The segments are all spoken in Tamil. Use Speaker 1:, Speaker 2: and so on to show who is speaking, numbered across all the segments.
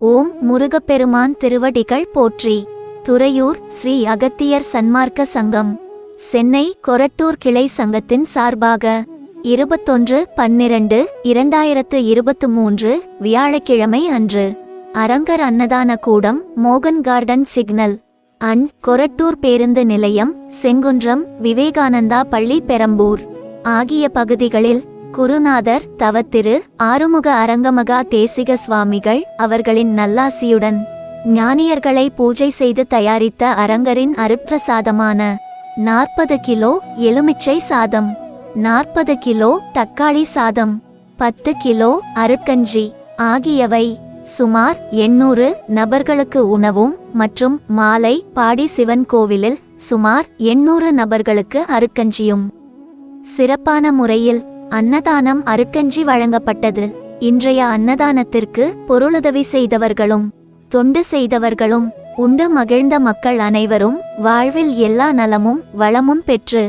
Speaker 1: ஓம் முருகப்பெருமான் திருவடிகள் போற்றி. துறையூர் ஸ்ரீ அகத்தியர் சன்மார்க்க சங்கம். சென்னை கொரட்டூர் கிளை சங்கத்தின் சார்பாக இருபத்தொன்று பன்னிரண்டு இரண்டாயிரத்து இருபத்து மூன்று வியாழக்கிழமை அன்று அரங்கர் அன்னதான கூடம் மோகன் கார்டன் சிக்னல். அன் கொரட்டூர் பேருந்து நிலையம் செங்குன்றம் விவேகானந்தா பள்ளி பெரம்பூர். ஆகிய பகுதிகளில் குருநாதர் தவத்திரு ஆறுமுக அரங்கமகா தேசிக சுவாமிகள் அவர்களின் நல்லாசியுடன் ஞானியர்களை பூஜை செய்து தயாரித்த அரங்கரின் அருப்பிரசாதமான நாற்பது கிலோ எலுமிச்சை சாதம் நாற்பது கிலோ தக்காளி சாதம் பத்து கிலோ அருட்கஞ்சி ஆகியவை சுமார் எண்ணூறு நபர்களுக்கு உணவும் மற்றும் மாலை பாடி சிவன் கோவிலில் சுமார் எண்ணூறு நபர்களுக்கு அருக்கஞ்சியும் சிறப்பான முறையில் அன்னதானம் அருக்கஞ்சி வழங்கப்பட்டது. இன்றைய அன்னதானத்திற்கு பொருளுதவி செய்தவர்களும் தொண்டு செய்தவர்களும் உண்டு மகிழ்ந்த மக்கள் அனைவரும் வாழ்வில் எல்லா நலமும் வளமும் பெற்று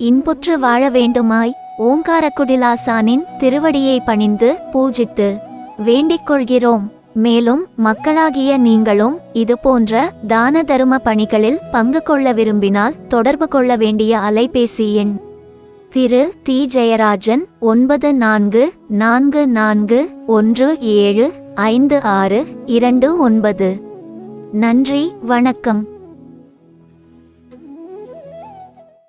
Speaker 1: இன்புற்று வாழ வேண்டுமாய் ஓங்காரக்குடிலாசானின் திருவடியை பணிந்து பூஜித்து வேண்டிக் கொள்கிறோம். மேலும் மக்களாகிய நீங்களும் இதுபோன்ற தான தரும பணிகளில் பங்கு கொள்ள விரும்பினால் தொடர்பு கொள்ள வேண்டிய அலைபேசி எண் திரு தி ஜெயராஜன் ஒன்பது நான்கு நான்கு நான்கு ஒன்று ஏழு ஐந்து ஆறு இரண்டு ஒன்பது. நன்றி வணக்கம்.